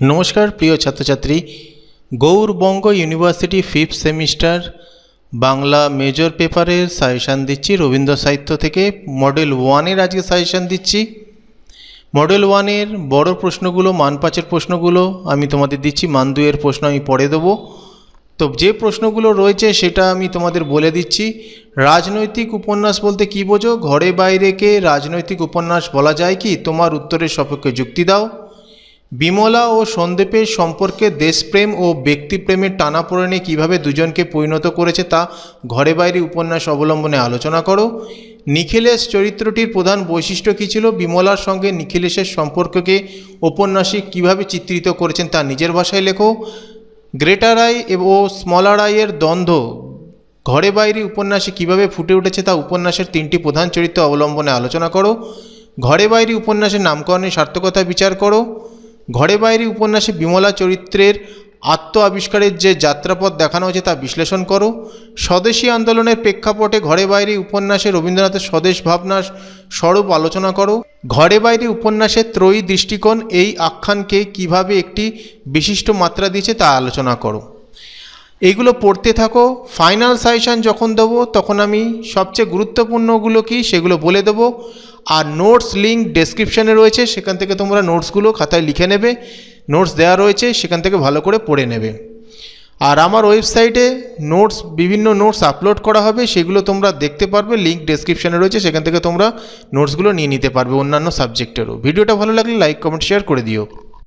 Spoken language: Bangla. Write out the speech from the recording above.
নমস্কার, প্রিয় ছাত্রছাত্রী। Gour Banga university fifth semester Bangla major পেপারের সাজেশান দিচ্ছি রবীন্দ্র সাহিত্য থেকে। মডেল ওয়ানের আজকে সাজেশান দিচ্ছি। মডেল ওয়ানের বড় প্রশ্নগুলো, মান পাঁচের প্রশ্নগুলো আমি তোমাদের দিচ্ছি। মান দুয়ের প্রশ্ন আমি পড়ে দেবো। তো যে প্রশ্নগুলো রয়েছে সেটা আমি তোমাদের বলে দিচ্ছি। রাজনৈতিক উপন্যাস বলতে কী বোঝো? ঘরে বাইরেকে রাজনৈতিক উপন্যাস বলা যায় কি? তোমার উত্তরের সপক্ষে যুক্তি দাও। বিমলা ও সন্দীপের সম্পর্কে দেশপ্রেম ও ব্যক্তিপ্রেমের টানাপোড়েনে কীভাবে দুজনকে পরিণত করেছে তা ঘরে বাইরে উপন্যাস অবলম্বনে আলোচনা করো। নিখিলেশ চরিত্রটির প্রধান বৈশিষ্ট্য কী ছিল? বিমলার সঙ্গে নিখিলেশের সম্পর্ককে ঔপন্যাসিক কীভাবে চিত্রিত করেছেন তা নিজের ভাষায় লেখো। গ্রেটার আই ও স্মলার আইয়ের দ্বন্দ্ব ঘরে বাইরে উপন্যাসে কীভাবে ফুটে উঠেছে তা উপন্যাসের তিনটি প্রধান চরিত্র অবলম্বনে আলোচনা করো। ঘরে বাইরে উপন্যাসের নামকরণের সার্থকতা বিচার করো। ঘরে বাইরে উপন্যাসে বিমলা চরিত্রের আত্ম আবিষ্কারের যে যাত্রাপথ দেখানো হয়েছে তা বিশ্লেষণ করো। স্বদেশী আন্দোলনের প্রেক্ষাপটে ঘরে বাইরে উপন্যাসে রবীন্দ্রনাথের স্বদেশ ভাবনার স্বরূপ আলোচনা করো। ঘরে বাইরে উপন্যাসের ত্রয়ী দৃষ্টিকোণ এই আখ্যানকে কীভাবে একটি বিশিষ্ট মাত্রা দিয়েছে তা আলোচনা করো। এইগুলো পড়তে থাকো ফাইনাল সাজেশান যখন দেবো, তখন আমি সবচেয়ে গুরুত্বপূর্ণগুলো কি সেগুলো বলে দেবো। আর নোটস লিঙ্ক ডেসক্রিপশানে রয়েছে, সেখান থেকে তোমরা নোটসগুলো খাতায় লিখে নেবে নোটস দেওয়া রয়েছে, সেখান থেকে ভালো করে পড়ে নেবে। আর আমার ওয়েবসাইটে নোটস বিভিন্ন নোটস আপলোড করা হবে, সেগুলো তোমরা দেখতে পারবে লিঙ্ক ডেসক্রিপশানে রয়েছে, সেখান থেকে তোমরা নোটসগুলো নিয়ে নিতে পারবে অন্যান্য সাবজেক্টেরও ভিডিওটা ভালো লাগলে লাইক কমেন্ট শেয়ার করে দিও।